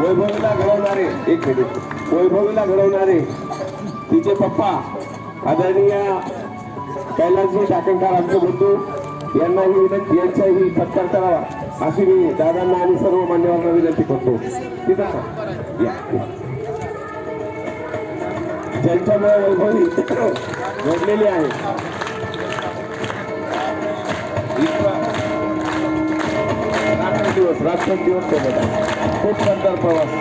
वैभवीला घडवणारे एक मिनिट. वैभवीला घडवणारे तिचे पप्पा आदरणीय कैलासजी टाकणकार आमचे बंधू यांनाही विनंती यांचाही सत्कार करावा अशी मी दादांना आणि सर्व मान्यवरांना विनंती करतो. ज्यांच्यामुळे वैभवी घडलेली आहे. रात्र दिवस सोबत आहे खूप सुंदर प्रवास.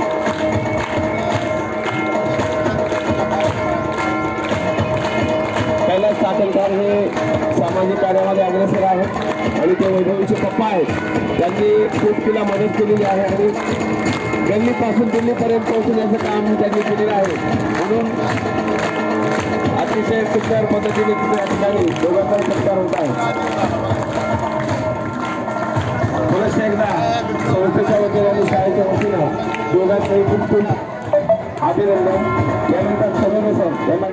कैलास चाकणकर हे सामाजिक कार्यामध्ये अग्रेसर आहेत आणि ते वैभवीचे पप्पा आहेत. त्यांनी खूप तिला मदत केलेली आहे आणि गल्लीपासून दिल्लीपर्यंत पोहोचण्याचं काम त्यांनी केलेलं आहे. म्हणून अतिशय सुंदर पद्धतीने तिथे या ठिकाणी दोघांचा सत्कार होत आहे. पुनश्च एकदा संस्थेच्या वतीने आणि शाळेच्या वतीनं दोघांचंही खूप खूप अभिनंदन. यानंतर सदस्य यांना